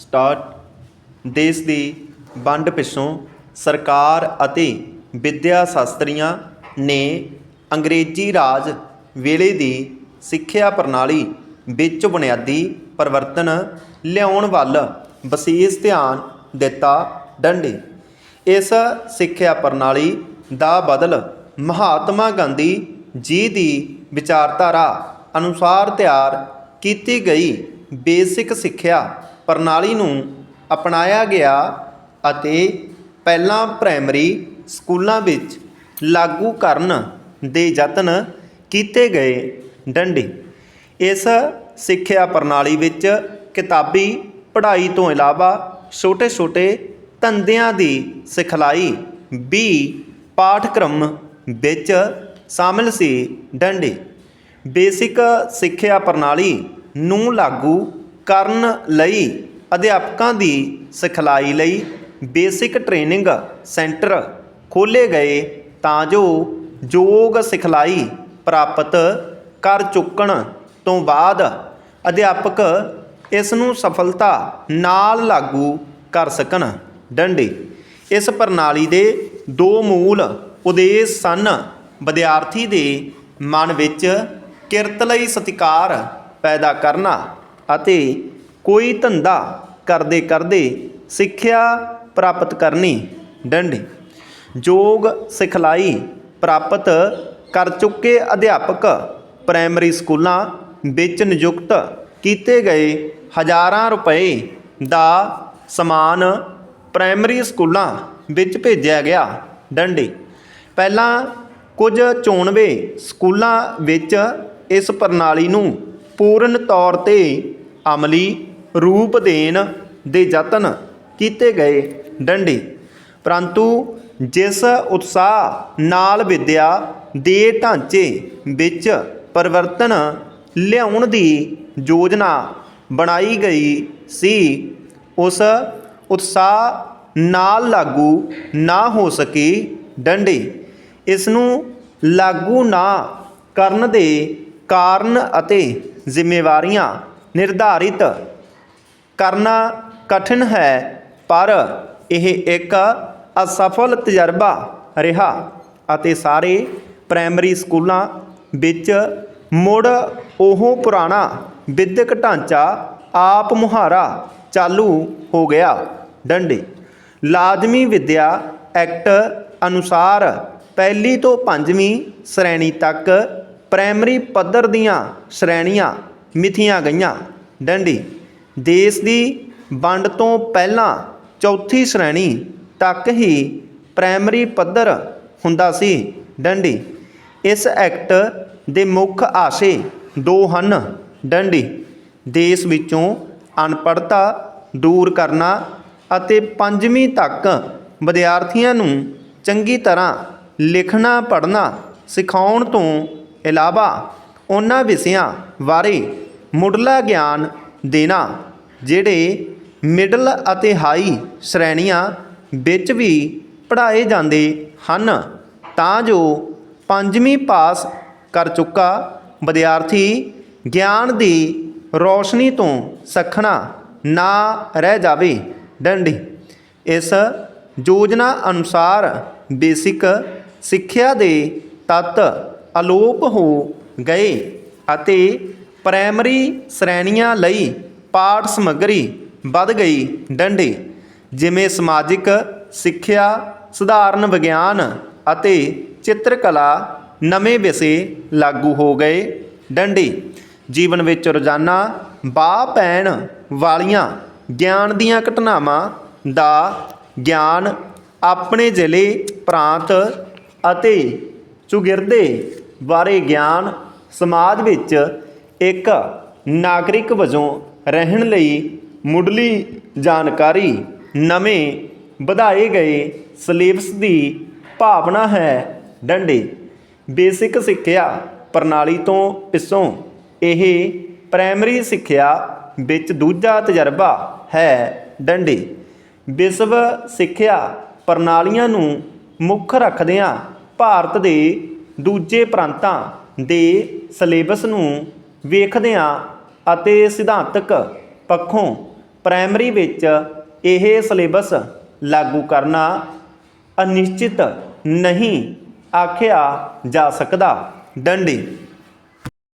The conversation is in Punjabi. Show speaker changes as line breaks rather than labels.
ਸਟਾਰਟ ਦੇਸ਼ ਦੀ ਵੰਡ ਪਿੱਛੋਂ ਸਰਕਾਰ ਅਤੇ ਵਿੱਦਿਆ ਸ਼ਾਸਤਰੀਆਂ ਨੇ ਅੰਗਰੇਜ਼ੀ ਰਾਜ ਵੇਲੇ ਦੀ ਸਿੱਖਿਆ ਪ੍ਰਣਾਲੀ ਵਿੱਚ ਬੁਨਿਆਦੀ ਪਰਿਵਰਤਨ ਲਿਆਉਣ ਵੱਲ ਵਿਸ਼ੇਸ਼ ਧਿਆਨ ਦਿੱਤਾ ਡੰਡੇ। ਇਸ ਸਿੱਖਿਆ ਪ੍ਰਣਾਲੀ ਦਾ ਬਦਲ ਮਹਾਤਮਾ ਗਾਂਧੀ ਜੀ ਦੀ ਵਿਚਾਰਧਾਰਾ ਅਨੁਸਾਰ ਤਿਆਰ ਕੀਤੀ ਗਈ ਬੇਸਿਕ ਸਿੱਖਿਆ ਪ੍ਰਣਾਲੀ ਨੂੰ ਅਪਣਾਇਆ ਗਿਆ ਅਤੇ ਪਹਿਲਾਂ ਪ੍ਰਾਇਮਰੀ ਸਕੂਲਾਂ ਵਿੱਚ ਲਾਗੂ ਕਰਨ ਦੇ ਯਤਨ ਕੀਤੇ ਗਏ। ਡੰਡੀ, ਇਸ ਸਿੱਖਿਆ ਪ੍ਰਣਾਲੀ ਵਿੱਚ ਕਿਤਾਬੀ ਪੜ੍ਹਾਈ ਤੋਂ ਇਲਾਵਾ ਛੋਟੇ-ਛੋਟੇ ਧੰਦਿਆਂ ਦੀ ਸਿਖਲਾਈ ਵੀ ਪਾਠਕ੍ਰਮ ਵਿੱਚ ਸ਼ਾਮਿਲ ਸੀ। ਡੰਡੀ, ਬੇਸਿਕ ਸਿੱਖਿਆ ਪ੍ਰਣਾਲੀ ਨੂੰ ਲਾਗੂ ਕਰਨ ਲਈ, ਅਧਿਆਪਕਾਂ ਦੀ ਸਿਖਲਾਈ ਲਈ ਬੇਸਿਕ ਟ੍ਰੇਨਿੰਗ ਸੈਂਟਰ ਖੋਲ੍ਹੇ ਗਏ ਤਾਂ ਜੋ ਯੋਗ ਸਿਖਲਾਈ ਪ੍ਰਾਪਤ ਕਰ ਚੁੱਕਣ ਤੋਂ ਬਾਅਦ ਅਧਿਆਪਕ ਇਸ ਨੂੰ ਸਫਲਤਾ ਨਾਲ ਲਾਗੂ ਕਰ ਸਕਣ। ਡੰਡੇ। ਇਸ ਪ੍ਰਣਾਲੀ ਦੇ ਦੋ ਮੂਲ ਉਦੇਸ਼ ਸਨ। ਵਿਦਿਆਰਥੀ ਦੇ ਮਨ ਵਿੱਚ ਕਿਰਤ ਲਈ ਸਤਿਕਾਰ ਪੈਦਾ ਕਰਨਾ। ਅਤੇ ਕੋਈ ਧੰਦਾ ਕਰਦੇ ਕਰਦੇ ਸਿੱਖਿਆ ਪ੍ਰਾਪਤ ਕਰਨੀ ਡੰਡੇ। ਯੋਗ ਸਿਖਲਾਈ ਪ੍ਰਾਪਤ ਕਰ ਚੁੱਕੇ ਅਧਿਆਪਕ ਪ੍ਰਾਇਮਰੀ ਸਕੂਲਾਂ ਵਿੱਚ ਨਿਯੁਕਤ ਕੀਤੇ ਗਏ ਹਜ਼ਾਰਾਂ ਰੁਪਏ ਦਾ ਸਮਾਨ ਪ੍ਰਾਇਮਰੀ ਸਕੂਲਾਂ ਵਿੱਚ ਭੇਜਿਆ ਗਿਆ ਡੰਡੇ। ਪਹਿਲਾਂ ਕੁਝ ਚੋਣਵੇਂ ਸਕੂਲਾਂ ਵਿੱਚ ਇਸ ਪ੍ਰਣਾਲੀ ਨੂੰ ਪੂਰਨ ਤੌਰ ਤੇ ਅਮਲੀ ਰੂਪ ਦੇਣ ਦੇ ਯਤਨ ਕੀਤੇ ਗਏ। ਡੰਡੇ। ਪਰੰਤੂ ਜਿਸ ਉਤਸ਼ਾਹ ਨਾਲ ਵਿਦਿਆ ਦੇ ਢਾਂਚੇ ਵਿੱਚ ਪਰਿਵਰਤਨ ਲਿਆਉਣ ਦੀ ਯੋਜਨਾ ਬਣਾਈ ਗਈ ਸੀ, ਉਸ ਉਤਸ਼ਾਹ ਨਾਲ ਲਾਗੂ ਨਾ ਹੋ ਸਕੀ। ਡੰਡੇ। ਇਸ ਨੂੰ ਲਾਗੂ ਨਾ ਕਰਨ ਦੇ ਕਾਰਨ ਅਤੇ ਜ਼ਿੰਮੇਵਾਰੀਆਂ ਨਿਰਧਾਰਿਤ ਕਰਨਾ ਕਠਿਨ ਹੈ, ਪਰ ਇਹ ਇੱਕ ਅਸਫਲ ਤਜਰਬਾ ਰਿਹਾ ਅਤੇ ਸਾਰੇ ਪ੍ਰਾਇਮਰੀ ਸਕੂਲਾਂ ਵਿੱਚ ਮੁੜ ਉਹ ਪੁਰਾਣਾ ਵਿਦਿਅਕ ਢਾਂਚਾ ਆਪ ਮੁਹਾਰਾ ਚਾਲੂ ਹੋ ਗਿਆ। ਡੰਡੇ। ਲਾਜ਼ਮੀ ਵਿੱਦਿਆ ਐਕਟ ਅਨੁਸਾਰ ਪਹਿਲੀ ਤੋਂ ਪੰਜਵੀਂ ਸ਼੍ਰੇਣੀ ਤੱਕ ਪ੍ਰਾਇਮਰੀ ਪੱਧਰ ਦੀਆਂ ਸ਼੍ਰੇਣੀਆਂ ਮਿਥੀਆਂ ਗਈਆਂ। ਡੰਡੀ, ਦੇਸ਼ ਦੀ ਵੰਡ ਤੋਂ ਪਹਿਲਾਂ ਚੌਥੀ ਸ਼੍ਰੇਣੀ ਤੱਕ ਹੀ ਪ੍ਰਾਇਮਰੀ ਪੱਧਰ ਹੁੰਦਾ ਸੀ। ਡੰਡੀ, ਇਸ ਐਕਟ ਦੇ ਮੁੱਖ ਆਸ਼ੇ ਦੋ ਹਨ। ਡੰਡੀ, ਦੇਸ਼ ਵਿੱਚੋਂ ਅਨਪੜ੍ਹਤਾ ਦੂਰ ਕਰਨਾ ਅਤੇ ਪੰਜਵੀਂ ਤੱਕ ਵਿਦਿਆਰਥੀਆਂ ਨੂੰ ਚੰਗੀ ਤਰ੍ਹਾਂ ਲਿਖਣਾ, ਪੜ੍ਹਨਾ ਸਿਖਾਉਣ ਤੋਂ ਇਲਾਵਾ ਉਹਨਾਂ ਵਿਸ਼ਿਆਂ ਬਾਰੇ ਮੁੱਢਲਾ ਗਿਆਨ ਦੇਣਾ, ਜਿਹੜੇ ਮਿਡਲ ਅਤੇ ਹਾਈ ਸ਼੍ਰੇਣੀਆਂ ਵਿੱਚ ਵੀ ਪੜ੍ਹਾਏ ਜਾਂਦੇ ਹਨ, ਤਾਂ ਜੋ ਪੰਜਵੀਂ ਪਾਸ ਕਰ ਚੁੱਕਾ ਵਿਦਿਆਰਥੀ ਗਿਆਨ ਦੀ ਰੌਸ਼ਨੀ ਤੋਂ ਸਖਣਾ ਨਾ ਰਹਿ ਜਾਵੇ। ਡੰਡੀ, ਇਸ ਯੋਜਨਾ ਅਨੁਸਾਰ ਬੇਸਿਕ ਸਿੱਖਿਆ ਦੇ ਤੱਤ ਅਲੋਪ ਹੋ ਗਏ ਅਤੇ ਪ੍ਰਾਇਮਰੀ ਸ਼੍ਰੇਣੀਆਂ ਲਈ ਪਾਠ ਸਮੱਗਰੀ ਵੱਧ ਗਈ ਡੰਡੇ, ਜਿਵੇਂ ਸਮਾਜਿਕ, ਸਿੱਖਿਆ, ਸਧਾਰਨ ਵਿਗਿਆਨ ਅਤੇ ਚਿੱਤਰਕਲਾ, ਨਵੇਂ ਵਿਸ਼ੇ ਲਾਗੂ ਹੋ ਗਏ ਡੰਡੇ। ਜੀਵਨ ਵਿੱਚ ਰੋਜ਼ਾਨਾ ਬਾਹ ਪੈਣ ਵਾਲੀਆਂ ਗਿਆਨ ਦੀਆਂ ਘਟਨਾਵਾਂ ਦਾ ਗਿਆਨ ਆਪਣੇ ਜ਼ਿਲ੍ਹੇ, ਪ੍ਰਾਂਤ ਅਤੇ ਚੁਗਿਰਦੇ ਬਾਰੇ ਗਿਆਨ ਸਮਾਜ ਵਿੱਚ ਇੱਕ ਨਾਗਰਿਕ ਵਜੋਂ ਰਹਿਣ ਲਈ ਮੁੱਢਲੀ ਜਾਣਕਾਰੀ ਨਵੇਂ ਵਧਾਏ ਗਏ ਸਿਲੇਬਸ ਦੀ ਭਾਵਨਾ ਹੈ ਡੰਡੇ। ਬੇਸਿਕ ਸਿੱਖਿਆ ਪ੍ਰਣਾਲੀ ਤੋਂ ਪਿੱਛੋਂ ਇਹ ਪ੍ਰਾਇਮਰੀ ਸਿੱਖਿਆ ਵਿੱਚ ਦੂਜਾ ਤਜਰਬਾ ਹੈ ਡੰਡੇ। ਵਿਸ਼ਵ ਸਿੱਖਿਆ ਪ੍ਰਣਾਲੀਆਂ ਨੂੰ ਮੁੱਖ ਰੱਖਦਿਆਂ ਭਾਰਤ ਦੇ ਦੂਜੇ ਪ੍ਰਾਂਤਾਂ ਦੇ ਸਿਲੇਬਸ ਨੂੰ ਵੇਖਦਿਆਂ ਅਤੇ ਸਿਧਾਂਤਕ ਪੱਖੋਂ ਪ੍ਰਾਇਮਰੀ ਵਿੱਚ ਇਹ ਸਿਲੇਬਸ ਲਾਗੂ ਕਰਨਾ ਅਨਿਸ਼ਚਿਤ ਨਹੀਂ ਆਖਿਆ ਜਾ ਸਕਦਾ। ਡੰਡੀ